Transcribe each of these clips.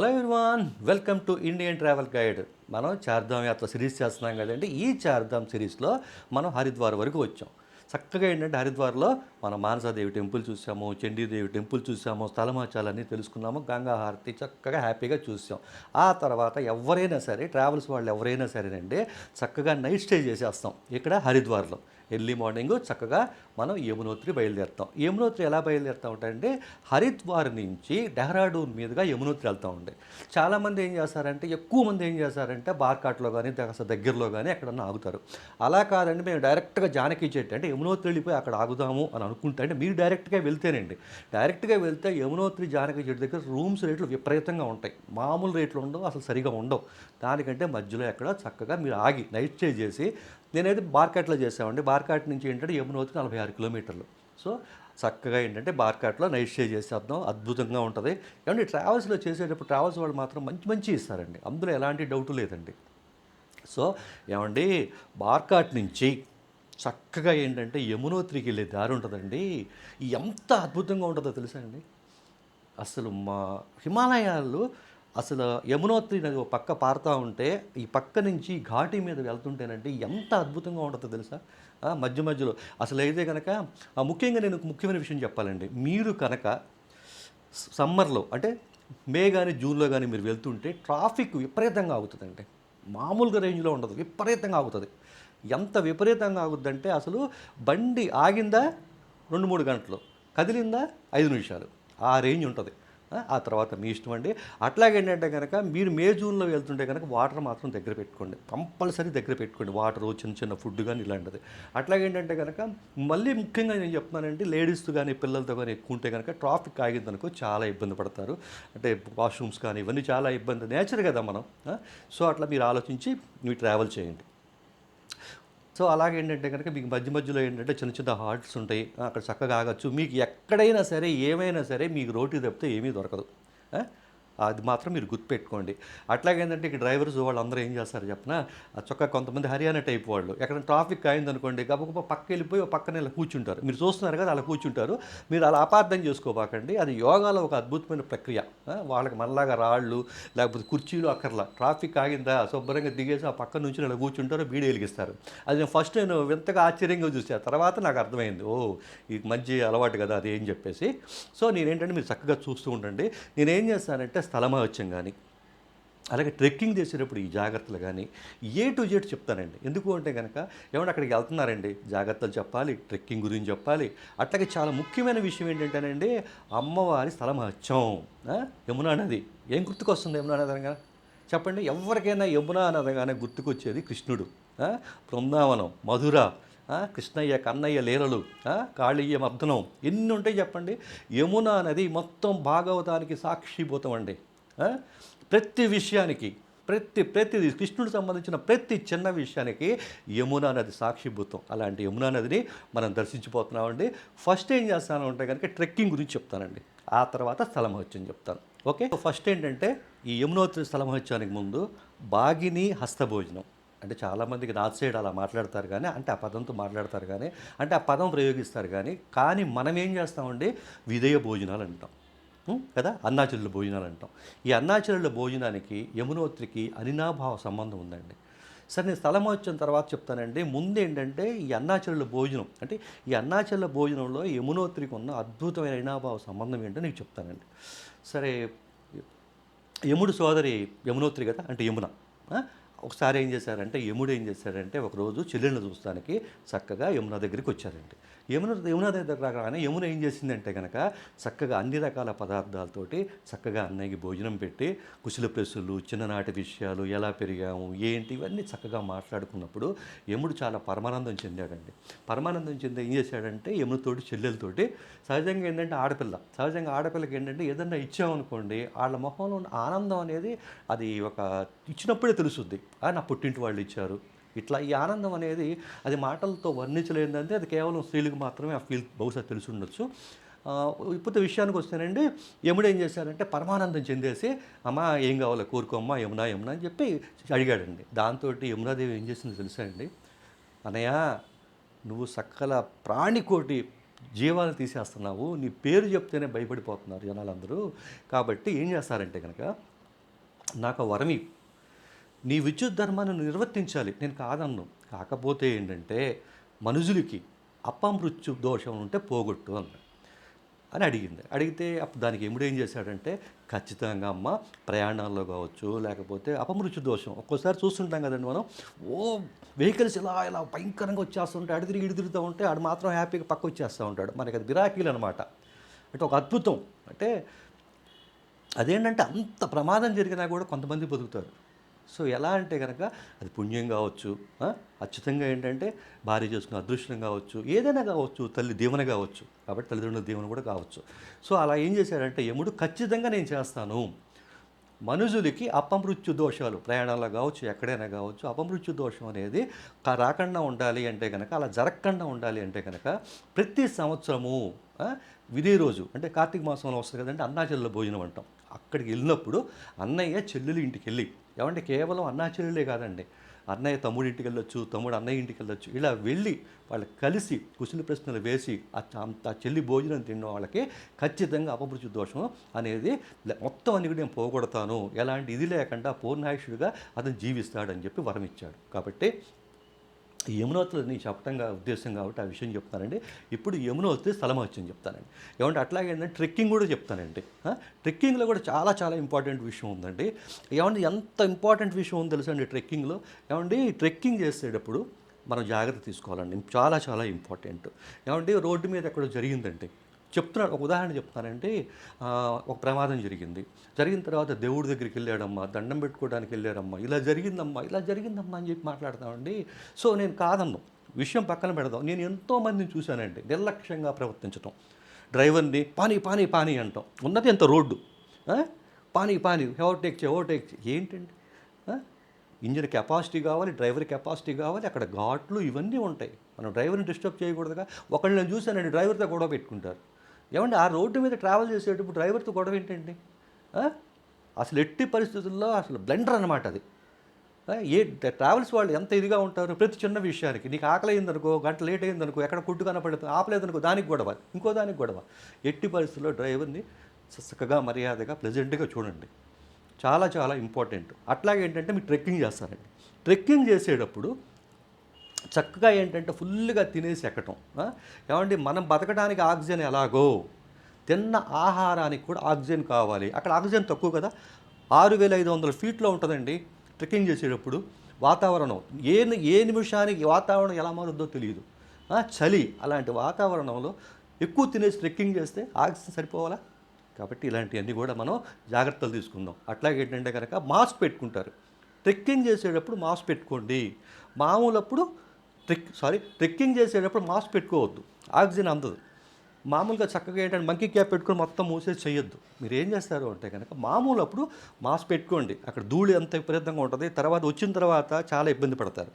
Hello everyone welcome to Indian travel guide మనం చార్ధామ్ యాత్ర series చేస్తున్నాం కదండి. ఈ చార్ధామ్ సిరీస్లో మనం హరిద్వార్ వరకు వచ్చాం. చక్కగా ఏంటంటే హరిద్వార్లో మనం మానసాదేవి టెంపుల్ చూసాము చండీదేవి టెంపుల్ చూసాము స్థలమాచాలన్నీ తెలుసుకున్నాము గంగా హారతి చక్కగా హ్యాపీగా చూసాం. ఆ తర్వాత ఎవరైనా సరే ట్రావెల్స్ వాళ్ళు ఎవరైనా సరేనండి చక్కగా నైట్ స్టే చేసేస్తాం ఇక్కడ హరిద్వార్లో. ఎర్లీ మార్నింగ్ చక్కగా మనం యమునోత్రి బయలుదేరుతాం. యమునోత్రి ఎలా బయలుదేరుతూ అంటే హరిద్వార్ నుంచి డెహ్రాడూన్ మీదుగా యమునోత్రి వెళ్తూ ఉండే. చాలామంది ఏం చేస్తారంటే ఎక్కువ మంది ఏం చేస్తారంటే బార్కాట్లో కానీ దగ్గరలో కానీ ఎక్కడన్నా ఆగుతారు. అలా కాదండి మేము డైరెక్ట్గా జానకి చెట్టు అంటే యమునోత్రి వెళ్ళిపోయి అక్కడ ఆగుదాము అని అనుకుంటే అంటే మీరు డైరెక్ట్గా వెళ్తేనండి. డైరెక్ట్గా వెళ్తే యమునోత్రి జానకి చెట్టు దగ్గర రూమ్స్ రేట్లు విపరీతంగా ఉంటాయి. మామూలు రేట్లు ఉండవు అసలు సరిగా ఉండవు. దానికంటే మధ్యలో ఎక్కడ చక్కగా మీరు ఆగి నైట్ స్టే చేసి నేనైతే బార్కాట్లో చేసామండి బార్కాట్ నుంచి ఏంటంటే యమునోతికి నలభై ఆరు కిలోమీటర్లు. సో చక్కగా ఏంటంటే బార్కాట్లో నైట్ స్టే చేసేద్దాం. అద్భుతంగా ఉంటుంది. ఏమంటే ట్రావెల్స్లో చేసేటప్పుడు ట్రావెల్స్ వాళ్ళు మాత్రం మంచి మంచి ఇస్తారండి. అందులో ఎలాంటి డౌట్ లేదండి. సో ఏమండి బార్కాట్ నుంచి చక్కగా ఏంటంటే యమునోత్రికి వెళ్ళే దారి ఉంటుందండి. ఎంత అద్భుతంగా ఉంటుందో తెలుసా అండి? అసలు మా హిమాలయాల్లో అసలు యమునోత్రి నది ఒక పక్క పారుతూ ఉంటే ఈ పక్క నుంచి ఘాటి మీద వెళ్తుంటేనంటే ఎంత అద్భుతంగా ఉంటుందో తెలుసా? మధ్య మధ్యలో. అసలు అయితే కనుక ముఖ్యంగా నేను ముఖ్యమైన విషయం చెప్పాలండి. మీరు కనుక సమ్మర్లో అంటే మే కానీ జూన్లో కానీ మీరు వెళ్తుంటే ట్రాఫిక్ విపరీతంగా ఆగుతుందండి. మామూలుగా రేంజ్లో ఉండదు విపరీతంగా ఆగుతుంది. ఎంత విపరీతంగా ఆగుద్దంటే అసలు బండి ఆగిందా? రెండు మూడు గంటలు. కదిలిందా? ఐదు నిమిషాలు. ఆ రేంజ్ ఉంటుంది. ఆ, తర్వాత మీ ఇష్టం అండి. అట్లాగే ఏంటంటే కనుక మీరు మే జూన్లో వెళ్తుంటే కనుక వాటర్ మాత్రం దగ్గర పెట్టుకోండి. కంపల్సరీ దగ్గర పెట్టుకోండి. వాటర్ చిన్న చిన్న ఫుడ్ కానీ ఇలాంటిది. అట్లాగే ఏంటంటే కనుక మళ్ళీ ముఖ్యంగా నేను చెప్తున్నానంటే లేడీస్తో కానీ పిల్లలతో కానీ ఎక్కువ ఉంటే కనుక ట్రాఫిక్ ఆగిందనుకో చాలా ఇబ్బంది పడతారు. అంటే వాష్రూమ్స్ కానీ ఇవన్నీ చాలా ఇబ్బంది. నేచర్ కదా మనం సో అట్లా మీరు ఆలోచించి మీరు ట్రావెల్ చేయండి. సో అలాగే ఏంటంటే కనుక మీకు మధ్య మధ్యలో ఏంటంటే చిన్న చిన్న హార్ట్స్ ఉంటాయి. అక్కడ చక్కగా ఆగచ్చు. మీకు ఎక్కడైనా సరే ఏమైనా సరే మీకు రోటీ తప్పితే ఏమీ దొరకదు. అది మాత్రం మీరు గుర్తుపెట్టుకోండి. అట్లాగే ఏంటంటే ఇక్కడ డ్రైవర్స్ వాళ్ళందరూ ఏం చేస్తారు చెప్పిన? చొక్కా కొంతమంది హర్యానా టైప్ వాళ్ళు. ఎక్కడ ట్రాఫిక్ అయిందనుకోండి గబగబ పక్క వెళ్ళిపోయి పక్కన ఇలా కూర్చుంటారు. మీరు చూస్తున్నారు కదా అలా కూర్చుంటారు. మీరు అలా అపార్థం చేసుకోబాకండి. అది యోగాలో ఒక అద్భుతమైన ప్రక్రియ. వాళ్ళకి మనలాగా రాళ్ళు లేకపోతే కుర్చీలు అక్కర్లా. ట్రాఫిక్ ఆగిందా శుభ్రంగా దిగేసి ఆ పక్క నుంచి ఇలా కూర్చుంటారు బీడి వెలిగిస్తారు. అది నేను ఫస్ట్ నేను వింతగా ఆశ్చర్యంగా చూసాను తర్వాత నాకు అర్థమైంది. ఓ ఇది మంచి అలవాటు కదా అది ఏం చెప్పేసి. సో నేనేంటంటే మీరు చక్కగా చూస్తూ ఉండండి. నేనేం చేస్తానంటే స్థలమవచ్చం కానీ అలాగే ట్రెక్కింగ్ చేసేటప్పుడు ఈ జాగ్రత్తలు కానీ ఏ టు జెడ్ చెప్తానండి. ఎందుకు అంటే కనుక ఏమంటే అక్కడికి వెళ్తున్నారండి. జాగ్రత్తలు చెప్పాలి ట్రెక్కింగ్ గురించి చెప్పాలి. అట్లాగే చాలా ముఖ్యమైన విషయం ఏంటంటేనండి అమ్మవారి స్థలమహత్యం ఆ? యమునా నది. ఏం గుర్తుకొస్తుంది యమునా నది అనగా? చెప్పండి. ఎవరికైనా యమునా అనగానే గుర్తుకొచ్చేది కృష్ణుడు. బృందావనం మధుర. కృష్ణయ్య కన్నయ్య లీలలు కాళీయ మర్దనం. ఎన్ని ఉంటాయి చెప్పండి. యమునా నది మొత్తం భాగవతానికి సాక్షిభూతం అండి ప్రతి విషయానికి ప్రతి ప్రతిది కృష్ణుడికి సంబంధించిన ప్రతి చిన్న విషయానికి యమునా నది సాక్షిభూతం. అలాంటి యమునా నదిని మనం దర్శించిపోతున్నామండి. ఫస్ట్ ఏం చేస్తాను అంటే కనుక ట్రెక్కింగ్ గురించి చెప్తానండి. ఆ తర్వాత స్థలమహత్యం చెప్తాను. ఓకే? ఫస్ట్ ఏంటంటే ఈ యమునోత్రి స్థలమహత్యానికి ముందు బాగిని హస్తభోజనం. అంటే చాలామందికి నార్త్ సైడ్ అలా మాట్లాడతారు కానీ అంటే ఆ పదంతో మాట్లాడతారు కానీ అంటే ఆ పదం ప్రయోగిస్తారు కానీ కానీ మనం ఏం చేస్తామండి? విధేయ భోజనాలు అంటాం. కదా? అన్నాచరుల భోజనాలు అంటాం. ఈ అన్నాచరుల భోజనానికి యమునోత్రికి అనినాభావ సంబంధం ఉందండి. సరే నేను స్థలం వచ్చిన తర్వాత చెప్తానండి. ముందు ఏంటంటే ఈ అన్నాచరుల భోజనం అంటే ఈ అన్నాచరుల భోజనంలో యమునోత్రికి ఉన్న అద్భుతమైన అనినాభావ సంబంధం ఏంటో నీకు చెప్తానండి. సరే యముడు సోదరి యమునోత్రి కదా? అంటే యమున. ఒకసారి ఏం చేశారంటే యముడు ఏం చేశారంటే ఒకరోజు చెల్లెళ్ళని చూస్తానికి చక్కగా యమున దగ్గరికి వచ్చారండి. యమున యమున దగ్గర రాగానే యమున ఏం చేసిందంటే కనుక చక్కగా అన్ని రకాల పదార్థాలతోటి చక్కగా అన్నయ్యకి భోజనం పెట్టి కుశల ప్రశ్నలు చిన్ననాటి విషయాలు ఎలా పెరిగాము ఏంటి ఇవన్నీ చక్కగా మాట్లాడుకున్నప్పుడు యముడు చాలా పరమానందం చెందాడండి. పరమానందం చెంది ఏం చేశాడంటే యమునతోటి చెల్లెలతోటి సహజంగా ఏంటంటే ఆడపిల్ల. సహజంగా ఆడపిల్లకి ఏంటంటే ఏదన్నా ఇచ్చామనుకోండి వాళ్ళ మొహంలో ఉన్న ఆనందం అనేది అది ఒక ఇచ్చినప్పుడే తెలుస్తుంది నా పుట్టింటి వాళ్ళు ఇచ్చారు. ఇట్లా ఈ ఆనందం అనేది అది మాటలతో వర్ణించలేదంటే అది కేవలం స్త్రీలకు మాత్రమే ఆ ఫీల్ బహుశా తెలిసి ఉండొచ్చు. ఇప్పుడు విషయానికి వస్తేనండి యముడు ఏం చేశారంటే పరమానందం చెందేసి అమ్మా ఏం కావాలో కోరుకోమ్మా యమునా యమునా అని చెప్పి అడిగాడండి. దాంతో యమునాదేవి ఏం చేసిందో తెలుసా అండి? అనయ్య నువ్వు సకల ప్రాణికోటి జీవాలు తీసేస్తున్నావు నీ పేరు చెప్తేనే భయపడిపోతున్నారు జనాలందరూ. కాబట్టి ఏం చేస్తారంటే కనుక నాకు వరమి నీ విద్యుత్ ధర్మాన్ని నిర్వర్తించాలి. నేను కాదన్ను. కాకపోతే ఏంటంటే మనుషులకి అపమృత్యు దోషం ఉంటే పోగొట్టు అన్నాడు. అని అడిగింది. అడిగితే అప్పుడు దానికి ఎముడు ఏం చేశాడంటే ఖచ్చితంగా అమ్మ ప్రయాణాల్లో కావచ్చు లేకపోతే అపమృత్యు దోషం. ఒక్కోసారి చూస్తుంటాం కదండి మనం ఓ వెహికల్స్ ఇలా ఇలా భయంకరంగా వచ్చేస్తుంటే అడి తిరిగి ఇడి తిరుగుతూ ఉంటే ఆడు మాత్రం హ్యాపీగా పక్క వచ్చేస్తూ ఉంటాడు. మనకి అది గిరాకీలు అనమాట అంటే ఒక అద్భుతం. అంటే అదేంటంటే అంత ప్రమాదం జరిగినా కూడా కొంతమంది బతుకుతారు. సో ఎలా అంటే కనుక అది పుణ్యం కావచ్చు ఆ? ఖచ్చితంగా ఏంటంటే భార్య చేసుకున్న అదృష్టం కావచ్చు ఏదైనా కావచ్చు తల్లి దీవెన కావచ్చు కాబట్టి తల్లిదండ్రుల దీవెన కూడా కావచ్చు సో అలా ఏం చేశాడంటే యముడు ఖచ్చితంగా నేను చేస్తాను మనుషులకి అపమృత్యు దోషాలు ప్రయాణాల్లో కావచ్చు ఎక్కడైనా కావచ్చు అపమృత్యు దోషం అనేది రాకుండా ఉండాలి అంటే కనుక అలా జరగకుండా ఉండాలి అంటే కనుక ప్రతి సంవత్సరము ఇదే రోజు అంటే కార్తీక మాసంలో వస్తుంది కదంటే అన్నాచెల్లెల భోజనం అంటాం అక్కడికి వెళ్ళినప్పుడు అన్నయ్య చెల్లెలు ఇంటికి వెళ్ళి ఏమంటే కేవలం అన్నా చెల్లెలే కాదండి అన్నయ్య తమ్ముడి ఇంటికి వెళ్ళొచ్చు తమ్ముడు అన్నయ్య ఇంటికి వెళ్ళొచ్చు ఇలా వెళ్ళి వాళ్ళు కలిసి కుశల ప్రశ్నలు వేసి ఆ ఆ చెల్లి భోజనం తిన్న వాళ్ళకి ఖచ్చితంగా అపమృత్యు దోషం అనేది మొత్తం అన్ని కూడా నేను పోగొడతాను ఎలాంటి ఇది లేకుండా పూర్ణాయుషుడిగా అతను జీవిస్తాడని చెప్పి వరం ఇచ్చాడు. కాబట్టి ఈ యమునోత్రులు నేను చెప్పడంగా ఉద్దేశం కాబట్టి ఆ విషయం చెప్తానండి. ఇప్పుడు యమునోత్రి స్థలమహత్యం చెప్తానండి. ఏమంటే అట్లాగే ఏంటంటే ట్రెక్కింగ్ కూడా చెప్తానండి. ట్రెక్కింగ్లో కూడా చాలా చాలా ఇంపార్టెంట్ విషయం ఉందండి. ఏమంటే ఎంత ఇంపార్టెంట్ విషయం ఉందో తెలుసండి ట్రెక్కింగ్లో? ఏమండి ట్రెక్కింగ్ చేసేటప్పుడు మనం జాగ్రత్త తీసుకోవాలండి. చాలా చాలా ఇంపార్టెంట్. ఏమంటే రోడ్డు మీద ఎక్కడో జరిగిందండి చెప్తున్నాడు ఒక ఉదాహరణ చెప్తానంటే ఒక ప్రమాదం జరిగింది. జరిగిన తర్వాత దేవుడి దగ్గరికి వెళ్ళాడమ్మా దండం పెట్టుకోవడానికి వెళ్ళాడమ్మా ఇలా జరిగిందమ్మా ఇలా జరిగిందమ్మా అని చెప్పి మాట్లాడతామండి సో నేను కాదన్ను. విషయం పక్కన పెడదాం. నేను ఎంతోమందిని చూశానండి. నిర్లక్ష్యంగా ప్రవర్తించటం. డ్రైవర్ని పానీ పానీ పానీ అంటాం. ఉన్నది ఎంత? రోడ్డు. పానీ పానీ ఓవర్టేక్ చేయి ఓవర్టేక్ ఏంటండి? ఇంజిన్ కెపాసిటీ కావాలి డ్రైవర్ కెపాసిటీ కావాలి అక్కడ ఘాట్లు ఇవన్నీ ఉంటాయి. మనం డ్రైవర్ని డిస్టర్బ్ చేయకూడదుగా. ఒకళ్ళు నేను చూశానండి డ్రైవర్తో గొడవ పెట్టుకుంటారు. ఏమండి ఆ రోడ్డు మీద ట్రావెల్ చేసేటప్పుడు డ్రైవర్తో గొడవ ఏంటండి? అసలు ఎట్టి పరిస్థితుల్లో అసలు బ్లెండర్ అనమాట అది. ఏ ట్రావెల్స్ వాళ్ళు ఎంత ఇదిగా ఉంటారు ప్రతి చిన్న విషయానికి. నీకు ఆకలి అయిందనుకో గంట లేట్ అయిందనుకో ఎక్కడ కుట్టు కనపడుతుంది ఆపలేదనుకో దానికి గొడవ ఇంకో దానికి గొడవ. ఎట్టి పరిస్థితుల్లో డ్రైవర్ని చక్కగా మర్యాదగా ప్లెజెంట్గా చూడండి. చాలా చాలా ఇంపార్టెంట్ అట్లాగే ఏంటంటే మీరు ట్రెక్కింగ్ చేస్తారండి. ట్రెక్కింగ్ చేసేటప్పుడు చక్కగా ఏంటంటే ఫుల్గా తినేసి ఎక్కటం. ఏమండి మనం బతకడానికి ఆక్సిజన్ ఎలాగో? తిన్న ఆహారానికి కూడా ఆక్సిజన్ కావాలి. అక్కడ ఆక్సిజన్ తక్కువ కదా? ఆరు వేల ఐదు వందల ఫీట్లో ఉంటుందండి ట్రెక్కింగ్ చేసేటప్పుడు వాతావరణం. ఏ ఏ నిమిషానికి వాతావరణం ఎలా మారుద్దో తెలియదు. చలి అలాంటి వాతావరణంలో ఎక్కువ తినేసి ట్రెక్కింగ్ చేస్తే ఆక్సిజన్ సరిపోవాలా? కాబట్టి ఇలాంటివన్నీ కూడా మనం జాగ్రత్తలు తీసుకుందాం. అట్లాగే ఏంటంటే కనుక మాస్క్ పెట్టుకుంటారు. ట్రెక్కింగ్ చేసేటప్పుడు మాస్క్ పెట్టుకోండి. మామూలప్పుడు ట్రెక్ సారీ ట్రెక్కింగ్ చేసేటప్పుడు మాస్క్ పెట్టుకోవద్దు. ఆక్సిజన్ అందదు. మామూలుగా చక్కగా ఏంటంటే మంకీ క్యాప్ పెట్టుకొని మొత్తం మూసేసి చేయొద్దు. మీరు ఏం చేస్తారు అంటే కనుక మామూలు అప్పుడు మాస్క్ పెట్టుకోండి. అక్కడ ధూళి అంత విపరీతంగా ఉంటుంది. తర్వాత వచ్చిన తర్వాత చాలా ఇబ్బంది పడతారు.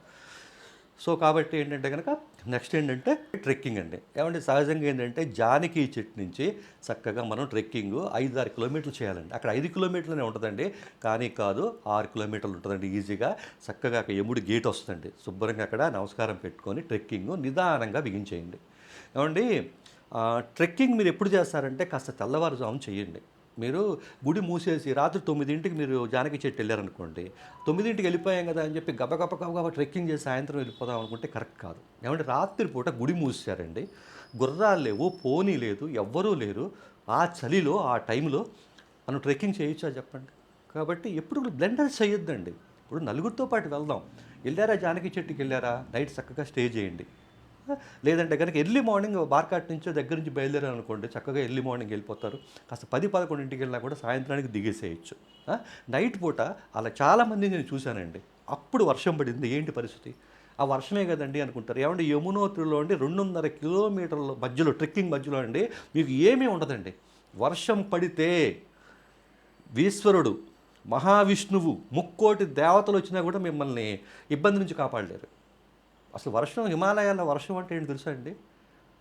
సో కాబట్టి ఏంటంటే కనుక నెక్స్ట్ ఏంటంటే ట్రెక్కింగ్ అండి. ఏమంటే సహజంగా ఏంటంటే జానకి చెట్టు నుంచి చక్కగా మనం ట్రెక్కింగ్ ఐదు ఆరు కిలోమీటర్లు చేయాలండి. అక్కడ ఐదు కిలోమీటర్లనే ఉంటుందండి. కానీ కాదు ఆరు కిలోమీటర్లు ఉంటుందండి ఈజీగా. చక్కగా అక్కడ ఎముడు గేట్ వస్తుందండి. శుభ్రంగా అక్కడ నమస్కారం పెట్టుకొని ట్రెక్కింగ్ నిదానంగా బిగించేయండి ఏమండి? ట్రెక్కింగ్ మీరు ఎప్పుడు చేస్తారంటే కాస్త తెల్లవారుజాము చేయండి. మీరు గుడి మూసేసి రాత్రి తొమ్మిదింటికి మీరు జానకి చెట్టు వెళ్ళారనుకోండి తొమ్మిదింటికి వెళ్ళిపోయాం కదా అని చెప్పి గబగబ గబగబ ట్రెక్కింగ్ చేసి సాయంత్రం వెళ్ళిపోదాం అనుకుంటే కరెక్ట్ కాదు. ఏమంటే రాత్రి పూట గుడి మూసేశారండి. గుర్రాలు లేవు పోనీ లేదు ఎవ్వరూ లేరు. ఆ చలిలో ఆ టైంలో మనం ట్రెక్కింగ్ చేయొచ్చా చెప్పండి? కాబట్టి ఎప్పుడు బ్లెండర్ చేయొద్దండి. ఇప్పుడు నలుగురితో పాటు వెళ్దాం. వెళ్ళారా జానకి చెట్టుకి వెళ్ళారా? నైట్ చక్కగా స్టే చేయండి. లేదంటే కనుక ఎర్లీ మార్నింగ్ బార్కాట్ నుంచో దగ్గర నుంచి బయలుదేరారు అనుకోండి చక్కగా ఎర్లీ మార్నింగ్ వెళ్ళిపోతారు. కాస్త పది పదకొండింటికి వెళ్ళినా కూడా సాయంత్రానికి దిగేసేయచ్చు. నైట్ పూట అలా చాలామంది నేను చూశానండి. అప్పుడు వర్షం పడింది. ఏంటి పరిస్థితి? ఆ వర్షమే కదండి అనుకుంటారు. ఏమంటే యమునోత్రిలో అండి రెండున్నర కిలోమీటర్ల మధ్యలో ట్రెక్కింగ్ మధ్యలో అండి మీకు ఏమీ ఉండదండి. వర్షం పడితే ఈశ్వరుడు మహావిష్ణువు ముక్కోటి దేవతలు వచ్చినా కూడా మిమ్మల్ని ఇబ్బంది నుంచి కాపాడలేరు. అసలు వర్షం హిమాలయాల వర్షం అంటే ఏంటి తెలుసా అండి?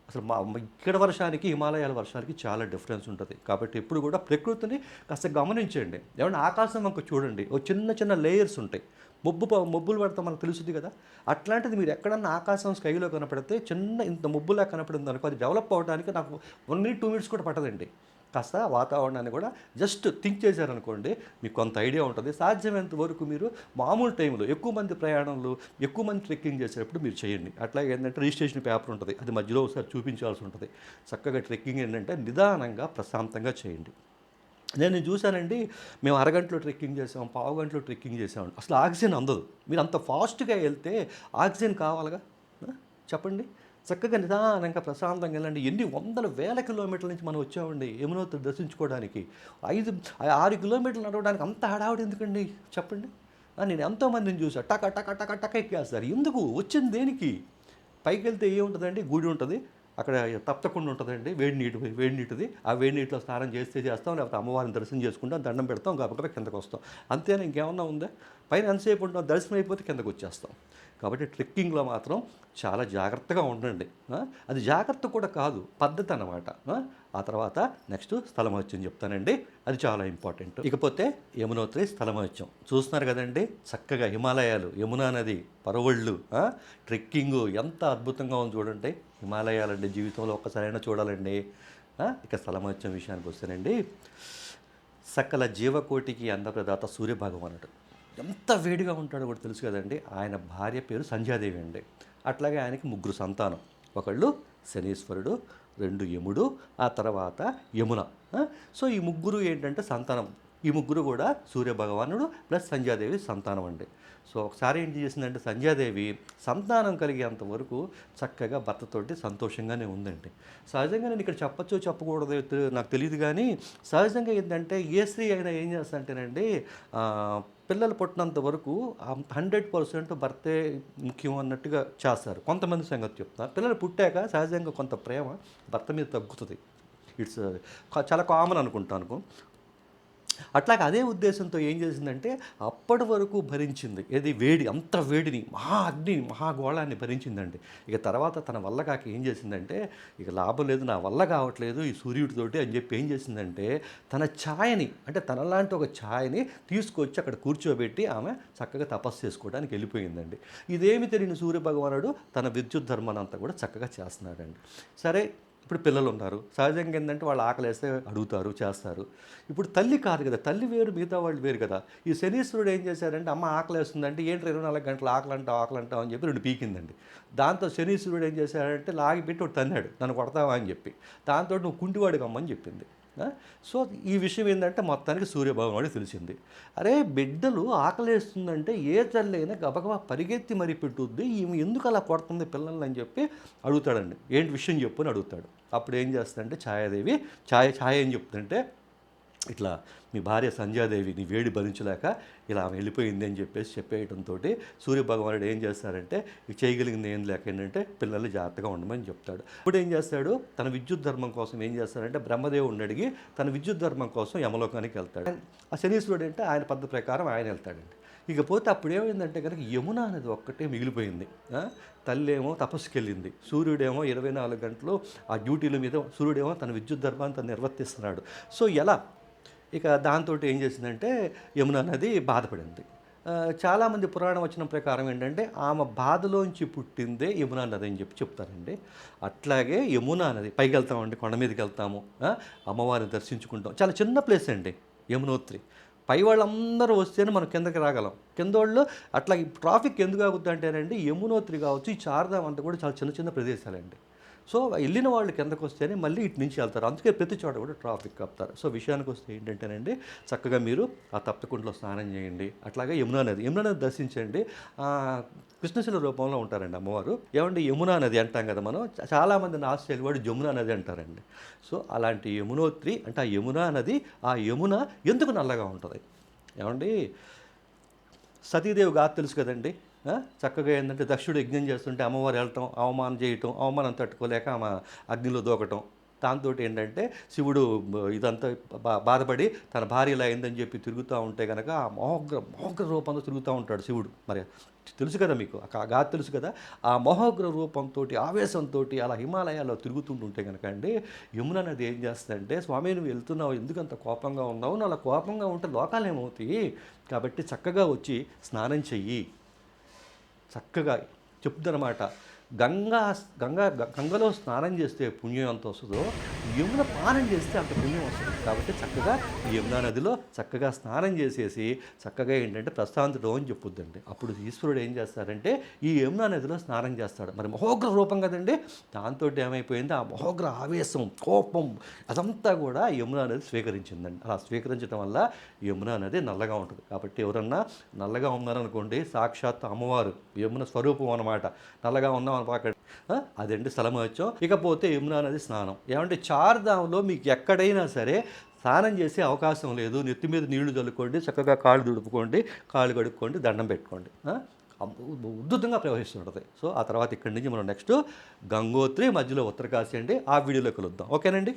అసలు మా ఇక్కడ వర్షానికి హిమాలయాల వర్షానికి చాలా డిఫరెన్స్ ఉంటుంది. కాబట్టి ఎప్పుడు కూడా ప్రకృతిని కాస్త గమనించండి. ఏమన్నా ఆకాశం వంక చూడండి. ఓ చిన్న చిన్న లేయర్స్ ఉంటాయి. మబ్బు ప- మబ్బులు పడితే మనకు తెలుస్తుంది కదా? అట్లాంటిది మీరు ఎక్కడన్నా ఆకాశం స్కైలో కనపడితే చిన్న ఇంత మబ్బులా కనపడింది అనుకో అది డెవలప్ అవ్వడానికి నాకు వన్ మినిట్ టూ మినిట్స్ కూడా పట్టదండి. కాస్త వాతావరణాన్ని కూడా జస్ట్ థింక్ చేశారనుకోండి మీకు కొంత ఐడియా ఉంటుంది. సాధ్యమైనంత వరకు మీరు మామూలు టైంలో ఎక్కువ మంది ప్రయాణంలో ఎక్కువ మంది ట్రెక్కింగ్ చేసేటప్పుడు మీరు చేయండి. అట్లా ఏంటంటే రిజిస్ట్రేషన్ పేపర్ ఉంటుంది. అది మధ్యలో ఒకసారి చూపించాల్సి ఉంటుంది. చక్కగా ట్రెక్కింగ్ ఏంటంటే నిదానంగా ప్రశాంతంగా చేయండి. నేను చూశానండి మేము అరగంటలో ట్రెక్కింగ్ చేసాం పావు గంటలో ట్రెక్కింగ్ చేసాం. అసలు ఆక్సిజన్ అందదు. మీరు అంత ఫాస్ట్గా వెళ్తే ఆక్సిజన్ కావాలిగా? చెప్పండి. చక్కగా నిదానంగా ప్రశాంతంగా వెళ్ళండి. ఎన్ని వందల వేల కిలోమీటర్ల నుంచి మనం వచ్చామండి యమునోత్రి దర్శించుకోవడానికి. ఐదు ఆరు కిలోమీటర్లు నడవడానికి అంత హడావుడు ఎందుకండి? చెప్పండి. నేను ఎంతోమందిని చూసా. టక టక టక టక ఎక్కేస్తారు. ఎందుకు? వచ్చింది దేనికి? పైకి వెళ్తే ఏముంటుందండి? గుడి ఉంటుంది. అక్కడ తప్పకుండా ఉంటుందండి. వేడి నీటి వేడి నీటిది. ఆ వేడి నీటిలో స్నానం చేస్తే చేస్తాం. లేకపోతే అమ్మవారిని దర్శనం చేసుకుంటాం. దండం పెడతాం. కాబట్టి కిందకు వస్తాం. అంతేనా? ఇంకేమన్నా ఉందా? పైన ఎంతసేపు ఉంటాం దర్శనం అయిపోతే కిందకు వచ్చేస్తాం. కాబట్టి ట్రెక్కింగ్లో మాత్రం చాలా జాగ్రత్తగా ఉండండి. అది జాగ్రత్త కూడా కాదు పద్ధతి అన్నమాట. ఆ? తర్వాత నెక్స్ట్ స్థలమహత్యం చెప్తానండి. అది చాలా ఇంపార్టెంట్. ఇకపోతే యమునోత్రి స్థలమహత్యం. చూస్తున్నారు కదండి? చక్కగా హిమాలయాలు. యమునా నది పరవళ్ళు ట్రెక్కింగ్ ట్రెక్కింగు ఎంత అద్భుతంగా ఉంది చూడండి. హిమాలయాలండి జీవితంలో ఒక్కసారైనా చూడాలండి. ఇక స్థలమహత్యం విషయానికి వస్తేనండి సకల జీవకోటికి అన్నప్రదాత సూర్యభగవానుడు. ఎంత వేడిగా ఉంటాడో కూడా తెలుసు కదండి. ఆయన భార్య పేరు సంధ్యాదేవి అండి. అట్లాగే ఆయనకి ముగ్గురు సంతానం. ఒకళ్ళు శనీశ్వరుడు రెండు యముడు ఆ తర్వాత యమున. సో ఈ ముగ్గురు ఏంటంటే సంతానం. ఈ ముగ్గురు కూడా సూర్యభగవానుడు ప్లస్ సంధ్యాదేవి సంతానం అండి. సో ఒకసారి ఏంటి చేసిందంటే సంధ్యాదేవి సంతానం కలిగేంత వరకు చక్కగా భర్తతోటి సంతోషంగానే ఉందండి. సహజంగా నేను ఇక్కడ చెప్పచ్చో చెప్పకూడదు నాకు తెలియదు కానీ సహజంగా ఏంటంటే ఏ స్త్రీ అయినా ఏం చేస్తానంటేనండి పిల్లలు పుట్టినంత వరకు హండ్రెడ్ పర్సెంట్ భర్తే ముఖ్యం అన్నట్టుగా చేస్తారు. కొంతమంది సంగతి చెప్తారు పిల్లలు పుట్టాక సహజంగా కొంత ప్రేమ భర్త మీద తగ్గుతుంది. ఇట్స్ చాలా కామన్ అనుకుంటాను అట్లాగే అదే ఉద్దేశంతో ఏం చేసిందంటే అప్పటి వరకు భరించింది. ఏది వేడి అంత వేడిని మహా అగ్ని మహాగోళాన్ని భరించిందండి. ఇక తర్వాత తన వల్ల కాక ఏం చేసిందంటే ఇక లాభం లేదు నా వల్ల కావట్లేదు ఈ సూర్యుడితోటి అని చెప్పి ఏం చేసిందంటే తన ఛాయని అంటే తనలాంటి ఒక ఛాయని తీసుకొచ్చి అక్కడ కూర్చోబెట్టి ఆమె చక్కగా తపస్సు చేసుకోవడానికి వెళ్ళిపోయిందండి. ఇదేమి తెలియని సూర్య భగవానుడు తన విద్యుత్ ధర్మాన్ని అంతా కూడా చక్కగా చేస్తున్నాడండి. సరే ఇప్పుడు పిల్లలు ఉన్నారు సహజంగా ఏంటంటే వాళ్ళు ఆకలేస్తే అడుగుతారు చేస్తారు. ఇప్పుడు తల్లి కాదు కదా తల్లి వేరు మిగతా వాళ్ళు వేరు కదా. ఈ శనీశ్వరుడు ఏం చేశారంటే అమ్మ ఆకలి వేస్తుందంటే ఏంటి ఇరవై నాలుగు గంటలు ఆకలి అంటావు ఆకలి అంటావు అని చెప్పి రెండు పీకిందండి. దాంతో శనీశ్వరుడు ఏం చేశాడంటే లాగి పెట్టి ఒకటి తన్నాడు నన్ను కొడతావా అని చెప్పి. దాంతో నువ్వు కుంటివాడికి అమ్మని చెప్పింది. సో ఈ విషయం ఏంటంటే మొత్తానికి సూర్యభగవానుడికి తెలిసింది. అరే బిడ్డలు ఆకలేస్తుందంటే ఏ తల్లైనా అయినా గబగబా పరిగెత్తి మరీ పెట్టుద్ది ఈమె ఎందుకు అలా కొడుతుంది పిల్లల్ని అని చెప్పి అడుగుతాడండి. ఏంటి విషయం చెప్పు అని అడుగుతాడు. అప్పుడు ఏం చేస్తాడంటే ఛాయాదేవి ఛాయ ఛాయ ఏం చెప్తుందంటే ఇట్లా మీ భార్య సంధ్యాదేవి నీ వేడి భరించలేక ఇలా ఆమె వెళ్ళిపోయింది అని చెప్పేసి చెప్పేయడంతో సూర్యభగవానుడు ఏం చేస్తారంటే ఇక చేయగలిగింది ఏం లేక ఏంటంటే పిల్లల్ని జాగ్రత్తగా ఉండమని చెప్తాడు. ఇప్పుడు ఏం చేస్తాడు? తన విద్యుత్ ధర్మం కోసం ఏం చేస్తాడంటే బ్రహ్మదేవుడిని అడిగి తన విద్యుత్ ధర్మం కోసం యమలోకానికి వెళ్తాడు. ఆ శనీశ్వరుడు అంటే ఆయన పద్ధతి ప్రకారం ఆయన వెళ్తాడండి ఇకపోతే అప్పుడు ఏమైందంటే కనుక యమున అనేది ఒక్కటే మిగిలిపోయింది. తల్లేమో తపస్సుకెళ్ళింది. సూర్యుడేమో ఇరవై నాలుగు గంటలు ఆ డ్యూటీల మీద సూర్యుడేమో తన విద్యుత్ ధర్మాన్ని తను నిర్వర్తిస్తున్నాడు. సో ఎలా? ఇక దాంతో ఏం చేసిందంటే యమున నది బాధపడింది. చాలామంది పురాణం వచ్చిన ప్రకారం ఏంటంటే ఆమె బాధలోంచి పుట్టిందే యమునా నది అని చెప్పి చెప్తారండి. అట్లాగే యమునా నది పైకి వెళ్తామండి కొండ మీదకి వెళ్తాము అమ్మవారిని దర్శించుకుంటాం. చాలా చిన్న ప్లేస్ అండి యమునోత్రి. పై వాళ్ళందరూ వస్తేనే మనం కిందకి రాగలం. కింద వాళ్ళు అట్లా ఈ ట్రాఫిక్ ఎందుకు ఆగుద్ది అంటేనండి యమునోత్రి కావచ్చు ఈ చార్ధామ్ అంతా కూడా చాలా చిన్న చిన్న ప్రదేశాలండి. సో వెళ్ళిన వాళ్ళు కిందకు వస్తేనే మళ్ళీ ఇటు నుంచి వెళ్తారు. అందుకే ప్రతి చోట కూడా ట్రాఫిక్ కప్తారు సో విషయానికి వస్తే ఏంటంటేనండి చక్కగా మీరు ఆ తప్తకుంటలో స్నానం చేయండి. అట్లాగే యమునా నది యమునా నది దర్శించండి. కృష్ణశిల రూపంలో ఉంటారండి అమ్మవారు. ఏమండి యమునా నది అంటాం కదా మనం. చాలామంది ఆస్ట్రేలియా వాడు జమునా నది అంటారండి. సో అలాంటి యమునోత్రి అంటే ఆ యమునా నది ఆ యమున ఎందుకు నల్లగా ఉంటుంది? ఏమండి సతీదేవి గారు తెలుసు కదండి. చక్కగా ఏంటంటే దక్షుడు యజ్ఞం చేస్తుంటే అమ్మవారు వెళ్ళటం అవమానం చేయటం అవమానం తట్టుకోలేక ఆమె అగ్నిలో దూకటం. దాంతో ఏంటంటే శివుడు ఇదంతా బా- బాధపడి తన భార్య ఇలా అయిందని చెప్పి తిరుగుతూ ఉంటే కనుక ఆ మోహగ్ర మోహగ్ర రూపంలో తిరుగుతూ ఉంటాడు శివుడు. మరి తెలుసు కదా మీకు ఆ గాథ తెలుసు కదా? ఆ మోహగ్ర రూపంతో ఆవేశంతో అలా హిమాలయాల్లో తిరుగుతుంటుంటే కనుక అండి యమున అనేది ఏం చేస్తుందంటే స్వామి నువ్వు వెళ్తున్నావు ఎందుకు అంత కోపంగా ఉన్నావు? నువ్వు అలా కోపంగా ఉంటే లోకాలు ఏమవుతాయి కాబట్టి చక్కగా వచ్చి స్నానం చెయ్యి. చక్కగా చెప్తుందన్నమాట గంగా గంగా గంగలో స్నానం చేస్తే పుణ్యం ఎంత వస్తుందో యమున పానం చేస్తే అంత పుణ్యం వస్తుంది. కాబట్టి చక్కగా ఈ యమునా నదిలో చక్కగా స్నానం చేసేసి చక్కగా ఏంటంటే ప్రశాంతుడు అని చెప్పుద్దండి. అప్పుడు ఈశ్వరుడు ఏం చేస్తాడంటే ఈ యమునా నదిలో స్నానం చేస్తాడు. మరి మహోగ్ర రూపం కదండి? దాంతో ఏమైపోయింది? ఆ మహోగ్ర ఆవేశం కోపం అదంతా కూడా యమునా నది స్వీకరించిందండి. అలా స్వీకరించడం వల్ల యమునా నది నల్లగా ఉంటుంది. కాబట్టి ఎవరన్నా నల్లగా ఉన్నారనుకోండి సాక్షాత్ అమ్మవారు యమున స్వరూపం అన్నమాట. నల్లగా ఉన్నాం అక్కడ అదండి స్థలం వచ్చో ఇకపోతే యమునా నది స్నానం. ఏమంటే చార్ధాంలో మీకు ఎక్కడైనా సరే స్నానం చేసే అవకాశం లేదు. నెత్తి మీద నీళ్ళు చల్లుకోండి చక్కగా కాళ్ళు దుడుపుకోండి కాళ్ళు కడుక్కోండి దండం పెట్టుకోండి. ఉద్ధృతంగా ప్రవహిస్తుంటుంది. సో ఆ తర్వాత ఇక్కడి నుంచి మనం నెక్స్ట్ గంగోత్రి మధ్యలో ఉత్తరకాశి అండి ఆ వీడియోలో కలుద్దాం. ఓకేనండి?